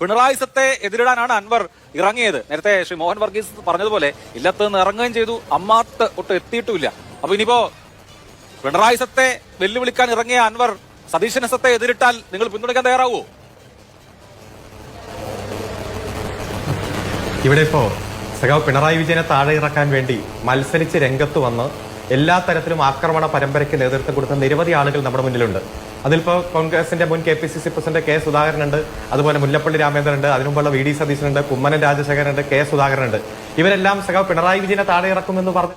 പിണറായിസത്തെ എതിരിടാനാണ് അൻവർ ഇറങ്ങിയത്. നേരത്തെ ശ്രീ മോഹൻ വർഗീസ് പറഞ്ഞതുപോലെ ഇല്ലത്ത് നിന്ന് ഇറങ്ങുകയും ചെയ്തു. അമ്മാത്ത് ഒട്ടും എത്തിയിട്ടുമില്ല. അപ്പൊ ഇനിയിപ്പോ പിണറായി സത്തെ വെല്ലുവിളിക്കാൻ ഇറങ്ങിയ അൻവർ സതീശന സത്തെ എതിരിട്ടാൽ നിങ്ങൾ പിന്തുണയ്ക്കാൻ തയ്യാറാവോ? ഇവിടെ ഇപ്പോ സഖാവ് പിണറായി വിജയനെ താഴെ ഇറക്കാൻ വേണ്ടി മത്സരിച്ച് രംഗത്ത് വന്ന് എല്ലാ തരത്തിലും ആക്രമണ പരമ്പരയ്ക്ക് നേതൃത്വം കൊടുത്ത നിരവധി ആളുകൾ നമ്മുടെ മുന്നിലുണ്ട്. അതിലിപ്പോ കോൺഗ്രസിന്റെ മുൻ K P C C president K സുധാകരനുണ്ട് അതുപോലെ മുല്ലപ്പള്ളി രാമേന്ദ്രൻ ഉണ്ട് അതിനുമുമ്പുള്ള വി ഡി സതീശനുണ്ട് കുമ്മനം രാജശേഖരനുണ്ട് കെ സുധാകരനുണ്ട്. ഇവരെല്ലാം സഖാവ് പിണറായി വിജയനെ താഴെ ഇറക്കുമെന്ന് പറഞ്ഞ്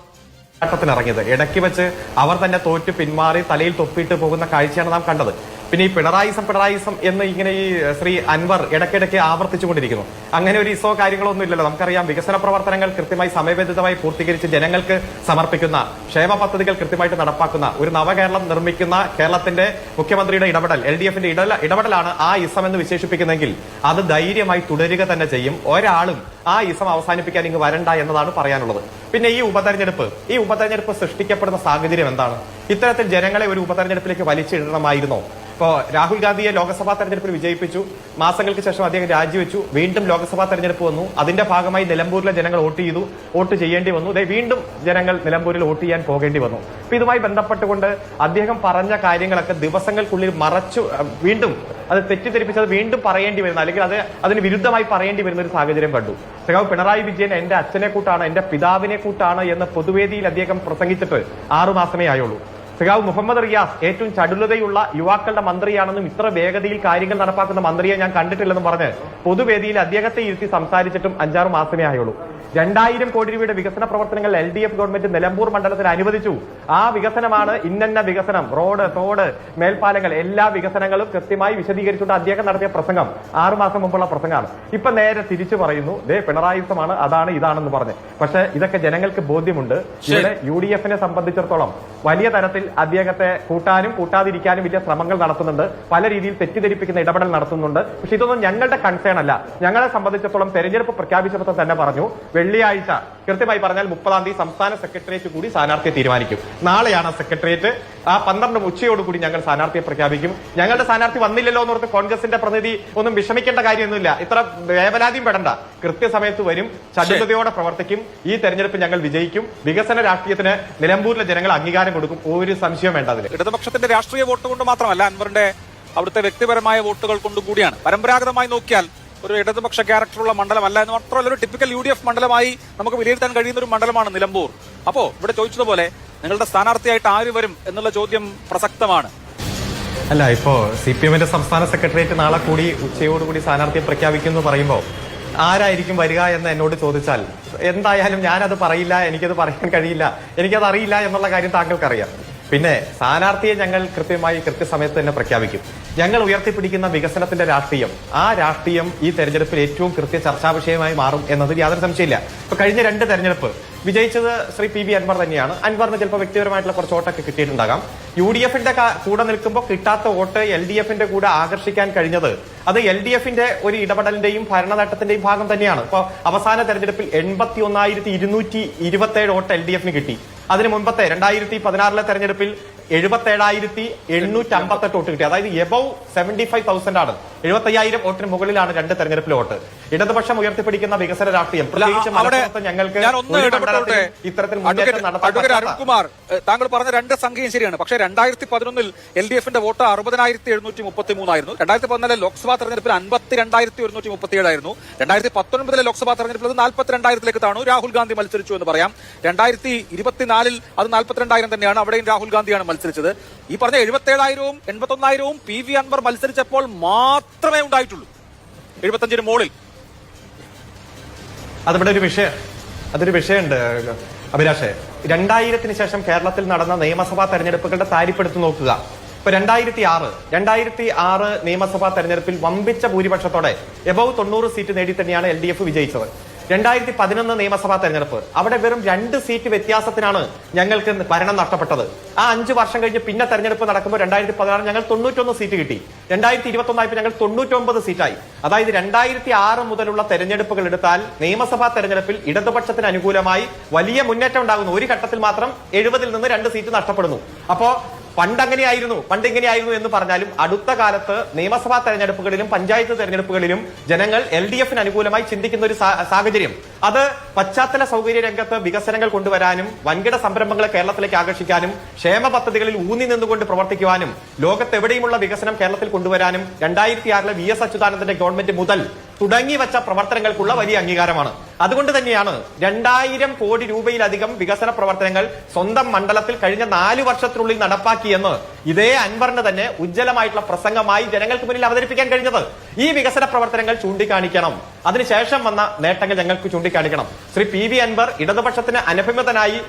ഘട്ടത്തിലിറങ്ങിയത്. ഇടയ്ക്ക് വെച്ച് അവർ തന്നെ തോറ്റ് പിന്മാറി തലയിൽ തൊപ്പിയിട്ട് പോകുന്ന കാഴ്ചയാണ് നാം കണ്ടത്. പിന്നെ ഈ പിണറായിസം പിണറായിസം എന്ന് ഇങ്ങനെ ഈ ശ്രീ അൻവർ ഇടയ്ക്കിടയ്ക്ക് ആവർത്തിച്ചുകൊണ്ടിരിക്കുന്നു അങ്ങനെ ഒരു ഇസോ കാര്യങ്ങളൊന്നും ഇല്ലല്ലോ. നമുക്കറിയാം വികസന പ്രവർത്തനങ്ങൾ കൃത്യമായി സമയബന്ധിതമായി പൂർത്തീകരിച്ച് ജനങ്ങൾക്ക് സമർപ്പിക്കുന്ന ക്ഷേമ പദ്ധതികൾ കൃത്യമായിട്ട് നടപ്പാക്കുന്ന ഒരു നവകേരളം നിർമ്മിക്കുന്ന കേരളത്തിന്റെ മുഖ്യമന്ത്രിയുടെ ഇടപെടൽ എൽ ഡി എഫിന്റെ ഇടപെടലാണ് ആ ഇസം എന്ന് വിശേഷിപ്പിക്കുന്നെങ്കിൽ അത് ധൈര്യമായി തുടരുക തന്നെ ചെയ്യും. ഒരാളും ആ ഇസം അവസാനിപ്പിക്കാൻ ഇങ്ങ് വരണ്ട എന്നതാണ് പറയാനുള്ളത്. പിന്നെ ഈ ഉപതെരഞ്ഞെടുപ്പ് ഈ ഉപതെരഞ്ഞെടുപ്പ് സൃഷ്ടിക്കപ്പെടുന്ന സാഹചര്യം എന്താണ്? ഇത്തരത്തിൽ ജനങ്ങളെ ഒരു ഉപതെരഞ്ഞെടുപ്പിലേക്ക് വലിച്ചിടണമായിരുന്നോ? ഇപ്പോ രാഹുൽ ഗാന്ധിയെ ലോക്സഭാ തെരഞ്ഞെടുപ്പിൽ വിജയിപ്പിച്ചു. മാസങ്ങൾക്ക് ശേഷം അദ്ദേഹം രാജിവെച്ചു. വീണ്ടും ലോക്സഭാ തെരഞ്ഞെടുപ്പ് വന്നു. അതിന്റെ ഭാഗമായി നിലമ്പൂരിലെ ജനങ്ങൾ വോട്ട് ചെയ്തു. വോട്ട് ചെയ്യേണ്ടി വന്നു. വീണ്ടും ജനങ്ങൾ നിലമ്പൂരിൽ വോട്ട് ചെയ്യാൻ പോകേണ്ടി വന്നു. അപ്പൊ ഇതുമായി ബന്ധപ്പെട്ടുകൊണ്ട് അദ്ദേഹം പറഞ്ഞ കാര്യങ്ങളൊക്കെ ദിവസങ്ങൾക്കുള്ളിൽ മറച്ചു വീണ്ടും അത് തെറ്റിദ്ധരിപ്പിച്ചത് വീണ്ടും പറയേണ്ടി വരുന്ന അല്ലെങ്കിൽ അത് അതിന് വിരുദ്ധമായി പറയേണ്ടി വരുന്ന ഒരു സാഹചര്യം കണ്ടു. സഖാവ് പിണറായി വിജയൻ എന്റെ അച്ഛനെ കൂട്ടാണ് എന്റെ പിതാവിനെ കൂട്ടാണ് എന്ന് പൊതുവേദിയിൽ അദ്ദേഹം പ്രസംഗിച്ചിട്ട് ആറു മാസമേ ആയുള്ളൂ. സഖാവ് മുഹമ്മദ് റിയാസ് ഏറ്റവും ചടുലതയുള്ള യുവാക്കളുടെ മന്ത്രിയാണെന്നും ഇത്ര വേഗതയിൽ കാര്യങ്ങൾ നടപ്പാക്കുന്ന മന്ത്രിയെ ഞാൻ കണ്ടിട്ടില്ലെന്നും പറഞ്ഞ് പൊതുവേദിയിൽ അദ്ദേഹത്തെ ഇരുത്തി സംസാരിച്ചിട്ടും അഞ്ചാറ് മാസമേ ആയുള്ളൂ. രണ്ടായിരം കോടി രൂപയുടെ വികസന പ്രവർത്തനങ്ങൾ L D F government Nilambur മണ്ഡലത്തിൽ അനുവദിച്ചു. ആ വികസനമാണ് ഇന്നന്ന വികസനം. റോഡ് തോട് മേൽപ്പാലങ്ങൾ എല്ലാ വികസനങ്ങളും കൃത്യമായി വിശദീകരിച്ചുകൊണ്ട് അദ്ദേഹം നടത്തിയ പ്രസംഗം ആറുമാസം മുമ്പുള്ള പ്രസംഗമാണ്. ഇപ്പൊ നേരെ തിരിച്ചു പറയുന്നു ദേ പിണറായിസമാണ് അതാണ് ഇതാണെന്ന് പറഞ്ഞ്. പക്ഷെ ഇതൊക്കെ ജനങ്ങൾക്ക് ബോധ്യമുണ്ട്. ഇവിടെ യു ഡി എഫിനെ സംബന്ധിച്ചിടത്തോളം വലിയ തരത്തിൽ അദ്ദേഹത്തെ കൂട്ടാനും കൂട്ടാതിരിക്കാനും വലിയ ശ്രമങ്ങൾ നടത്തുന്നുണ്ട്. പല രീതിയിൽ തെറ്റിദ്ധരിപ്പിക്കുന്ന ഇടപെടൽ നടത്തുന്നുണ്ട്. പക്ഷെ ഇതൊന്നും ഞങ്ങളുടെ കൺസേൺ അല്ല. ഞങ്ങളെ സംബന്ധിച്ചിടത്തോളം തെരഞ്ഞെടുപ്പ് പ്രഖ്യാപിച്ചപ്പോൾ തന്നെ പറഞ്ഞു വെള്ളിയാഴ്ച കൃത്യമായി പറഞ്ഞാൽ മുപ്പതാം തീയതി സംസ്ഥാന സെക്രട്ടേറിയറ്റ് കൂടി സ്ഥാനാർത്ഥിയെ തീരുമാനിക്കും. നാളെയാണ് സെക്രട്ടേറിയറ്റ്. ആ പന്ത്രണ്ട് ഉച്ചയോടുകൂടി ഞങ്ങൾ സ്ഥാനാർത്ഥിയെ പ്രഖ്യാപിക്കും. ഞങ്ങളുടെ സ്ഥാനാർത്ഥി വന്നില്ലല്ലോ എന്നോർത്ത് കോൺഗ്രസിന്റെ പ്രതിനിധി ഒന്നും വിഷമിക്കേണ്ട കാര്യമൊന്നുമില്ല. ഇത്ര വേവലാതിയും പെടണ്ട. കൃത്യസമയത്ത് വരും ചടുലതയോടെ പ്രവർത്തിക്കും. ഈ തെരഞ്ഞെടുപ്പ് ഞങ്ങൾ വിജയിക്കും. വികസന രാഷ്ട്രീയത്തിന് നിലമ്പൂരിലെ ജനങ്ങൾ അംഗീകാരം കൊടുക്കും. ഒരു സംശയം വേണ്ട അതിൽ. ഇടതുപക്ഷത്തിന്റെ രാഷ്ട്രീയ വോട്ട് കൊണ്ട് മാത്രമല്ല അൻവറിന്റെ അവിടുത്തെ വ്യക്തിപരമായ വോട്ടുകൾ കൊണ്ടും കൂടിയാണ്. പരമ്പരാഗതമായി നോക്കിയാൽ ഒരു ഇടതുപക്ഷ ക്യാരക്ടറുള്ള മണ്ഡലമല്ല എന്ന് മാത്രമല്ല ഒരു ടിപ്പിക്കൽ യു ഡി എഫ് മണ്ഡലമായി നമുക്ക് വിലയിരുത്താൻ കഴിയുന്ന ഒരു മണ്ഡലമാണ് നിലമ്പൂർ. അപ്പോ ഇവിടെ ചോദിച്ചതുപോലെ നിങ്ങളുടെ സ്ഥാനാർത്ഥിയായിട്ട് ആര് വരും എന്നുള്ള ചോദ്യം പ്രസക്തമാണ്. അല്ല ഇപ്പോ സി പി എമ്മിന്റെ സംസ്ഥാന സെക്രട്ടേറിയറ്റ് നാളെ കൂടി ഉച്ചയോടുകൂടി സ്ഥാനാർത്ഥിയെ പ്രഖ്യാപിക്കുന്നു പറയുമ്പോൾ ആരായിരിക്കും വരിക എന്ന് എന്നോട് ചോദിച്ചാൽ എന്തായാലും ഞാനത് പറയില്ല എനിക്കത് പറയാൻ കഴിയില്ല എനിക്കത് അറിയില്ല എന്നുള്ള കാര്യം താങ്കൾക്കറിയാം. പിന്നെ സ്ഥാനാർത്ഥിയെ ഞങ്ങൾ കൃത്യമായി കൃത്യസമയത്ത് തന്നെ പ്രഖ്യാപിക്കും. ഞങ്ങൾ ഉയർത്തിപ്പിടിക്കുന്ന വികസനത്തിന്റെ രാഷ്ട്രീയം ആ രാഷ്ട്രീയം ഈ തെരഞ്ഞെടുപ്പിൽ ഏറ്റവും കൃത്യ ചർച്ചാ വിഷയമായി മാറും എന്നതിൽ യാതൊരു സംശയമില്ല ഇപ്പൊ കഴിഞ്ഞ രണ്ട് തെരഞ്ഞെടുപ്പ് വിജയിച്ചത് ശ്രീ പി ബി അൻവർ തന്നെയാണ്. അൻവറിന് ചിലപ്പോൾ വ്യക്തിപരമായിട്ടുള്ള കുറച്ച് വോട്ടൊക്കെ കിട്ടിയിട്ടുണ്ടാകാം. യു ഡി എഫിന്റെ കൂടെ നിൽക്കുമ്പോൾ കിട്ടാത്ത വോട്ട് എൽ ഡി എഫിന്റെ കൂടെ ആകർഷിക്കാൻ കഴിഞ്ഞത് അത് എൽ ഡി എഫിന്റെ ഒരു ഇടപെടലിന്റെയും ഭരണനേട്ടത്തിന്റെയും ഭാഗം തന്നെയാണ്. ഇപ്പോൾ അവസാന തെരഞ്ഞെടുപ്പിൽ എൺപത്തി ഒന്നായിരത്തി ഇരുന്നൂറ്റി ഇരുപത്തി ഏഴ് വോട്ട് എൽ ഡി എഫിന് കിട്ടി. അതിന് മുമ്പത്തെ രണ്ടായിരത്തി പതിനാറിലെ തെരഞ്ഞെടുപ്പിൽ എഴുപത്തി ഏഴായിരത്തി എണ്ണൂറ്റി അമ്പത്തെട്ട് വോട്ട് കിട്ടി. അതായത് എബവ് സെവന്റി ഫൈവ് തൗസൻഡ് ആണ്. എഴുപത്തി അയ്യായിരം വോട്ടിന് മുകളിലാണ് രണ്ട് തെരഞ്ഞെടുപ്പിലെ വോട്ട്. ഇടതുപക്ഷം ഉയർത്തിപ്പിടിക്കുന്ന വികസന രാഷ്ട്രീയം. പ്രത്യേകിച്ച് മലപ്പുറത്ത് ഞങ്ങൾക്ക് ഇത്തരത്തിൽ അരുൺകുമാർ താങ്കൾ പറഞ്ഞ രണ്ട് സംഖ്യയും ശരിയാണ്. പക്ഷേ രണ്ടായിരത്തി പതിനൊന്നിൽ എൽ ഡി എഫിന്റെ വോട്ട് അറുപതിനായിരത്തി എഴുന്നൂറ്റി മുപ്പത്തി മൂന്നായിരുന്നു രണ്ടായിരത്തി പതിനാലിലെ ലോക്സഭാ തെരഞ്ഞെടുപ്പിൽ അൻപത്തി രണ്ടായിരത്തി ഒരുന്നൂറ്റി മുപ്പത്തി ഏഴായിരുന്നു രണ്ടായിരത്തി പത്തൊൻപതിലെ ലോക്സഭാ തെരഞ്ഞെടുപ്പിൽ അത് നാൽപ്പത്തിരണ്ടായിരത്തിലേക്ക് താണു. രാഹുൽ ഗാന്ധി മത്സരിച്ചു എന്ന് പറയാം. രണ്ടായിരത്തി ഇരുപത്തിനാലിൽ അത് നാൽപ്പത്തിരണ്ടായിരം തന്നെയാണ്. അവിടെയും രാഹുൽ ഗാന്ധിയാണ് മത്സരിച്ചത്. ഈ പറഞ്ഞ എഴുപത്തേഴായിരവും എൺപത്തൊന്നായിരവും പി വി അൻവർ മത്സരിച്ചപ്പോൾ മാത്രമേ ഉണ്ടായിട്ടുള്ളൂ. എഴുപത്തഞ്ചിന് മുകളിൽ. അതിവിടെ ഒരു വിഷയം അതൊരു വിഷയമുണ്ട് അഭിലാഷേ. രണ്ടായിരത്തിന് ശേഷം കേരളത്തിൽ നടന്ന നിയമസഭാ തെരഞ്ഞെടുപ്പുകളുടെ താരിപ്പെടുത്ത് നോക്കുക. ഇപ്പൊ രണ്ടായിരത്തി ആറ് രണ്ടായിരത്തി ആറ് നിയമസഭാ തെരഞ്ഞെടുപ്പിൽ വമ്പിച്ച ഭൂരിപക്ഷത്തോടെ എബവ് തൊണ്ണൂറ് സീറ്റ് നേടി തന്നെയാണ് എൽ ഡി എഫ് വിജയിച്ചത്. രണ്ടായിരത്തി പതിനൊന്ന് നിയമസഭാ തെരഞ്ഞെടുപ്പ്. അവിടെ വെറും രണ്ട് സീറ്റ് വ്യത്യാസത്തിനാണ് ഞങ്ങൾക്ക് ഭരണം നഷ്ടപ്പെട്ടത്. ആ അഞ്ച് വർഷം കഴിഞ്ഞ് പിന്നെ തെരഞ്ഞെടുപ്പ് നടക്കുമ്പോൾ രണ്ടായിരത്തി പതിനാറ് ഞങ്ങൾ തൊണ്ണൂറ്റൊന്ന് സീറ്റ് കിട്ടി. രണ്ടായിരത്തി ഇരുപത്തി ഒന്നായപ്പോൾ ഞങ്ങൾ തൊണ്ണൂറ്റൊമ്പത് സീറ്റായി. അതായത് രണ്ടായിരത്തി ആറ് മുതലുള്ള തെരഞ്ഞെടുപ്പുകൾ എടുത്താൽ നിയമസഭാ തെരഞ്ഞെടുപ്പിൽ ഇടതുപക്ഷത്തിന് അനുകൂലമായി വലിയ മുന്നേറ്റം ഉണ്ടാകുന്നു. ഒരു ഘട്ടത്തിൽ മാത്രം എഴുപതിൽ നിന്ന് രണ്ട് സീറ്റ് നഷ്ടപ്പെടുന്നു. അപ്പോ പണ്ട് അങ്ങനെയായിരുന്നു പണ്ട് ഇങ്ങനെയായിരുന്നു എന്ന് പറഞ്ഞാലും അടുത്ത കാലത്ത് നിയമസഭാ തെരഞ്ഞെടുപ്പുകളിലും പഞ്ചായത്ത് തെരഞ്ഞെടുപ്പുകളിലും ജനങ്ങൾ എൽ ഡി എഫിന് അനുകൂലമായി ചിന്തിക്കുന്ന ഒരു സാഹചര്യം. അത് പശ്ചാത്തല സൗകര്യ രംഗത്ത് വികസനങ്ങൾ കൊണ്ടുവരാനും വൻകിട സംരംഭങ്ങളെ കേരളത്തിലേക്ക് ആകർഷിക്കാനും ക്ഷേമ പദ്ധതികളിൽ ഊന്നി നിന്നുകൊണ്ട് പ്രവർത്തിക്കുവാനും ലോകത്തെവിടെയുമുള്ള വികസനം കേരളത്തിൽ കൊണ്ടുവരാനും രണ്ടായിരത്തി ആറിലെ വി എസ് അച്യുതാനന്ദന്റെ ഗവൺമെന്റ് മുതൽ തുടങ്ങി വച്ച പ്രവർത്തനങ്ങൾക്കുള്ള വലിയ അംഗീകാരമാണ്. അതുകൊണ്ട് തന്നെയാണ് രണ്ടായിരം കോടി രൂപയിലധികം വികസന പ്രവർത്തനങ്ങൾ സ്വന്തം മണ്ഡലത്തിൽ കഴിഞ്ഞ നാല് വർഷത്തിനുള്ളിൽ നടപ്പാക്കിയെന്ന് ഇതേ അൻവറിന് തന്നെ ഉജ്ജ്വലമായിട്ടുള്ള പ്രസംഗമായി ജനങ്ങൾക്ക് മുന്നിൽ അവതരിപ്പിക്കാൻ കഴിഞ്ഞത്. ഈ വികസന പ്രവർത്തനങ്ങൾ ചൂണ്ടിക്കാണിക്കണം. അതിനുശേഷം വന്ന നേട്ടങ്ങൾ ഞങ്ങൾക്ക് ചൂണ്ടിക്കാണിക്കണം. ശ്രീ പി വി അൻവർ ഇടതുപക്ഷത്തിന് അനഭിമതനായി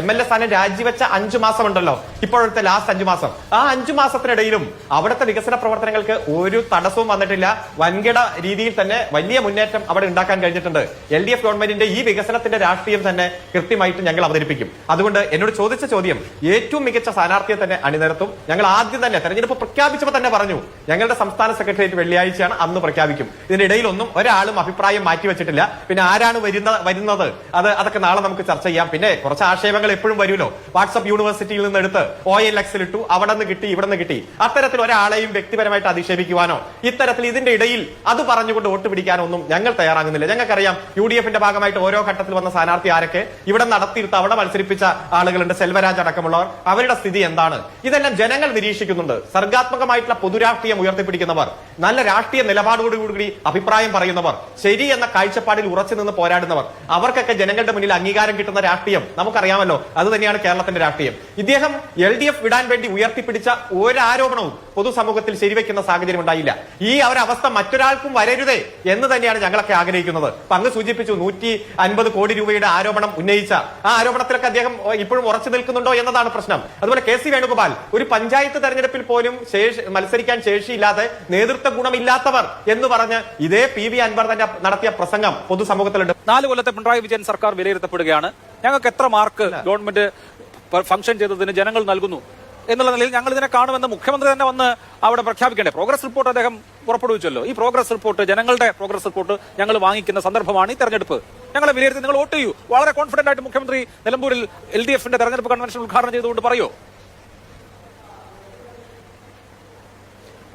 എം എൽ എ സ്ഥാനം രാജിവെച്ച അഞ്ചു മാസമുണ്ടല്ലോ. ഇപ്പോഴത്തെ ലാസ്റ്റ് അഞ്ചു മാസം. ആ അഞ്ചു മാസത്തിനിടയിലും അവിടുത്തെ വികസന പ്രവർത്തനങ്ങൾക്ക് ഒരു തടസ്സവും വന്നിട്ടില്ല. വൻകിട രീതിയിൽ തന്നെ വലിയ മുന്നേറ്റം അവിടെ ഉണ്ടാക്കാൻ കഴിഞ്ഞിട്ടുണ്ട്. ഡി എഫ് ഗവൺമെന്റിന്റെ ഈ വികസനത്തിന്റെ രാഷ്ട്രീയം തന്നെ കൃത്യമായിട്ട് ഞങ്ങൾ അവതരിപ്പിക്കും. അതുകൊണ്ട് എന്നോട് ചോദിച്ച ചോദ്യം ഏറ്റവും മികച്ച സ്ഥാനാർത്ഥിയെ തന്നെ അണിനിരത്തും. ഞങ്ങൾ ആദ്യം തന്നെ തെരഞ്ഞെടുപ്പ് പ്രഖ്യാപിച്ചപ്പോൾ തന്നെ പറഞ്ഞു ഞങ്ങളുടെ സംസ്ഥാന സെക്രട്ടേറിയറ്റ് വെള്ളിയാഴ്ചയാണ് അന്ന് പ്രഖ്യാപിക്കും. ഇതിന്റെ ഇടയിലൊന്നും ഒരാളും അഭിപ്രായം മാറ്റിവെച്ചിട്ടില്ല പിന്നെ ആരാണ് വരുന്ന വരുന്നത്? അത് അതൊക്കെ നാളെ നമുക്ക് ചർച്ച ചെയ്യാം. പിന്നെ കുറച്ച് ആക്ഷേപങ്ങൾ എപ്പോഴും വരുമല്ലോ. വാട്സ്ആപ്പ് യൂണിവേഴ്സിറ്റിയിൽ നിന്ന് എടുത്ത് ഒ എൽ എക്സിൽ ഇട്ടു അവിടെ നിന്ന് കിട്ടി ഇവിടെ നിന്ന് കിട്ടി. അത്തരത്തിൽ ഒരാളെയും വ്യക്തിപരമായിട്ട് അധിക്ഷേപിക്കുവാനോ ഇത്തരത്തിൽ ഇതിന്റെ ഇടയിൽ അത് പറഞ്ഞുകൊണ്ട് വോട്ട് പിടിക്കാനോ ഒന്നും ഞങ്ങൾ തയ്യാറാകുന്നില്ല. ഞങ്ങൾക്കറിയാം യു ഡി എഫിന്റെ ഭാഗമായിട്ട് ഓരോ ഘട്ടത്തിൽ വന്ന സ്ഥാനാർത്ഥി ആരൊക്കെ? ഇവിടെ നടത്തിയിരുത്ത അവിടെ മത്സരിപ്പിച്ച ആളുകളുണ്ട്. സെൽവരാജ് അടക്കമുള്ളവർ. അവരുടെ സ്ഥിതി എന്താണ്? ഇതെല്ലാം ജനങ്ങൾ നിരീക്ഷിക്കുന്നുണ്ട്. സർഗാത്മകമായിട്ടുള്ള പൊതുരാഷ്ട്രീയം ഉയർത്തിപ്പിടിക്കുന്നവർ നല്ല രാഷ്ട്രീയ നിലപാടോടുകൂടി അഭിപ്രായം പറയുന്നവർ ശരി എന്ന കാഴ്ചപ്പാടിൽ ഉറച്ചു നിന്ന് പോരാടുന്നവർ അവർക്കൊക്കെ ജനങ്ങളുടെ മുന്നിൽ അംഗീകാരം കിട്ടുന്ന രാഷ്ട്രീയം നമുക്കറിയാമല്ലോ. അത് തന്നെയാണ് കേരളത്തിന്റെ രാഷ്ട്രീയം. ഇദ്ദേഹം എൽ ഡി എഫ് വിടാൻ വേണ്ടി ഉയർത്തിപ്പിടിച്ച ഒരാരോപണവും പൊതുസമൂഹത്തിൽ ശരിവെക്കുന്ന സാഹചര്യം ഉണ്ടായില്ല. ഈ ഒരവസ്ഥ മറ്റൊരാൾക്കും വരരുതേ എന്ന് തന്നെയാണ് ഞങ്ങളൊക്കെ ആഗ്രഹിക്കുന്നത്. അങ്ങ് സൂചിപ്പിച്ചു നൂറ്റി അൻപത് കോടി രൂപയുടെ ആരോപണം ഉന്നയിച്ച ആ ആരോപണത്തിലൊക്കെ അദ്ദേഹം ഇപ്പോഴും ഉറച്ചു നിൽക്കുന്നുണ്ടോ എന്നതാണ് പ്രശ്നം. അതുപോലെ കെ സി വേണുഗോപാൽ ഒരു പഞ്ചായത്ത് തെരഞ്ഞെടുപ്പിൽ പോലും ശേഷി മത്സരിക്കാൻ ശേഷിയില്ലാതെ നേതൃത്വ ഗുണമില്ലാത്തവർ എന്ന് പറഞ്ഞ് ഇതേ പി വി അൻവർ തന്നെ നടത്തിയ പ്രസംഗം പൊതുസമൂഹത്തിലുണ്ട്. നാല് കൊല്ലത്തെ പിണറായി വിജയൻ സർക്കാർ വിലയിരുത്തപ്പെടുകയാണ്. ഞങ്ങൾക്ക് എത്ര മാർക്ക് ഗവൺമെന്റ് ഫംഗ്ഷൻ ചെയ്തതിന് ജനങ്ങൾ നൽകുന്നു? എന്നുള്ള നിലയിൽ ഞങ്ങൾ ഇതിനെ കാണുമെന്ന് മുഖ്യമന്ത്രി തന്നെ വന്ന് അവിടെ പ്രഖ്യാപിക്കണ്ടേ. പ്രോഗ്രസ് റിപ്പോർട്ട് അദ്ദേഹം പുറപ്പെടുവിച്ചല്ലോ. ഈ പ്രോഗ്രസ് റിപ്പോർട്ട് ജനങ്ങളുടെ പ്രോഗ്രസ് റിപ്പോർട്ട് ഞങ്ങൾ വാങ്ങിക്കുന്ന സന്ദർഭമാണ് ഈ തെരഞ്ഞെടുപ്പ്. ഞങ്ങളെ വിലയിരുത്തി നിങ്ങൾ വോട്ട് ചെയ്യൂ. വളരെ കോൺഫിഡന്റ് ആയിട്ട് മുഖ്യമന്ത്രി നിലമ്പൂരിൽ എൽ ഡി എഫിന്റെ തെരഞ്ഞെടുപ്പ് കൺവെൻഷൻ ഉദ്ഘാടനം ചെയ്തുകൊണ്ട് പറയോ?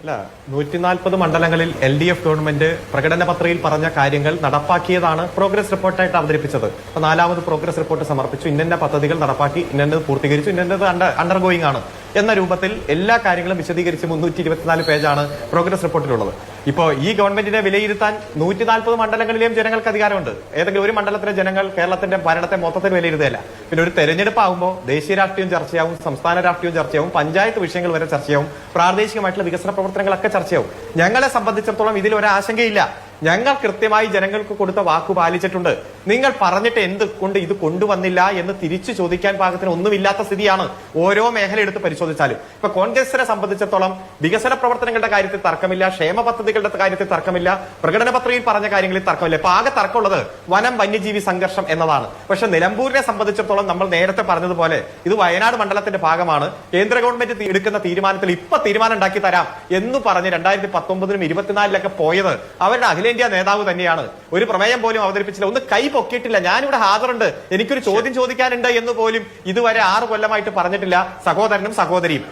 അല്ല നൂറ്റി നാൽപ്പത് മണ്ഡലങ്ങളിൽ എൽ ഡി എഫ് ഗവൺമെന്റ് പ്രകടന പത്രികയിൽ പറഞ്ഞ കാര്യങ്ങൾ നടപ്പാക്കിയതാണ് പ്രോഗ്രസ് റിപ്പോർട്ടായിട്ട് അവതരിപ്പിച്ചത്. അപ്പൊ നാലാമത് പ്രോഗ്രസ് റിപ്പോർട്ട് സമർപ്പിച്ചു. ഇന്നെ പദ്ധതികൾ നടപ്പാക്കി ഇന്നത് പൂർത്തീകരിച്ചു ഇന്നത് അണ്ടർ ഗോയിങ് ആണ്. എന്ന രൂപത്തിൽ എല്ലാ കാര്യങ്ങളും വിശദീകരിച്ച് മുന്നൂറ്റി ഇരുപത്തിനാല് പേജാണ് പ്രോഗ്രസ് റിപ്പോർട്ടിലുള്ളത്. ഇപ്പോൾ ഈ ഗവൺമെന്റിനെ വിലയിരുത്താൻ നൂറ്റി നാൽപ്പത് മണ്ഡലങ്ങളിലെയും ജനങ്ങൾക്ക് അധികാരമുണ്ട്. ഏതെങ്കിലും ഒരു മണ്ഡലത്തിലെ ജനങ്ങൾ കേരളത്തിന്റെ ഭരണത്തെ മൊത്തത്തിൽ വിലയിരുത്തുകയല്ല. പിന്നെ ഒരു തെരഞ്ഞെടുപ്പ് ആകുമ്പോൾ ദേശീയ രാഷ്ട്രീയം ചർച്ചയാവും സംസ്ഥാന രാഷ്ട്രീയം ചർച്ചയാവും പഞ്ചായത്ത് വിഷയങ്ങൾ വരെ ചർച്ചയാവും പ്രാദേശികമായിട്ടുള്ള വികസന പ്രവർത്തനങ്ങളൊക്കെ ചർച്ചയാവും. ഞങ്ങളെ സംബന്ധിച്ചിടത്തോളം ഇതിൽ ഒരു ആശങ്കയില്ല ഞങ്ങൾ കൃത്യമായി ജനങ്ങൾക്ക് കൊടുത്ത വാക്കു പാലിച്ചിട്ടുണ്ട്. നിങ്ങൾ പറഞ്ഞിട്ട് എന്ത് കൊണ്ട് ഇത് കൊണ്ടുവന്നില്ല എന്ന് തിരിച്ചു ചോദിക്കാൻ പാകത്തിന് ഒന്നുമില്ലാത്ത സ്ഥിതിയാണ് ഓരോ മേഖല എടുത്ത് പരിശോധിച്ചാലും. ഇപ്പൊ കോൺഗ്രസിനെ സംബന്ധിച്ചിടത്തോളം വികസന പ്രവർത്തനങ്ങളുടെ കാര്യത്തിൽ തർക്കമില്ല ക്ഷേമ പദ്ധതികളുടെ കാര്യത്തിൽ തർക്കമില്ല പ്രകടന പത്രികയിൽ പറഞ്ഞ കാര്യങ്ങളിൽ തർക്കമില്ല. ഇപ്പൊ ആകെ തർക്കമുള്ളത് വനം വന്യജീവി സംഘർഷം എന്നതാണ്. പക്ഷെ നിലമ്പൂരിനെ സംബന്ധിച്ചിടത്തോളം നമ്മൾ നേരത്തെ പറഞ്ഞതുപോലെ ഇത് വയനാട് മണ്ഡലത്തിന്റെ ഭാഗമാണ്. കേന്ദ്ര ഗവൺമെന്റ് എടുക്കുന്ന തീരുമാനത്തിൽ ഇപ്പൊ തീരുമാനം ഉണ്ടാക്കി തരാം എന്ന് പറഞ്ഞ് രണ്ടായിരത്തി പത്തൊമ്പതിനും ഇരുപത്തിനാലിലൊക്കെ പോയത് അവരുടെ അഖിലേന്ത്യാ നേതാവ് തന്നെയാണ്. ഒരു പ്രമേയം പോലും അവതരിപ്പിച്ചില്ല. ഒന്ന് കൈ പൊക്കിയിട്ടില്ല. ഞാനിവിടെ ഹാജറുണ്ട്. എനിക്കൊരു ചോദ്യം ചോദിക്കാനുണ്ട് എന്ന് പോലും ഇതുവരെ ആറ് കൊല്ലമായിട്ട് പറഞ്ഞിട്ടില്ല. സഹോദരനും സഹോദരിയും.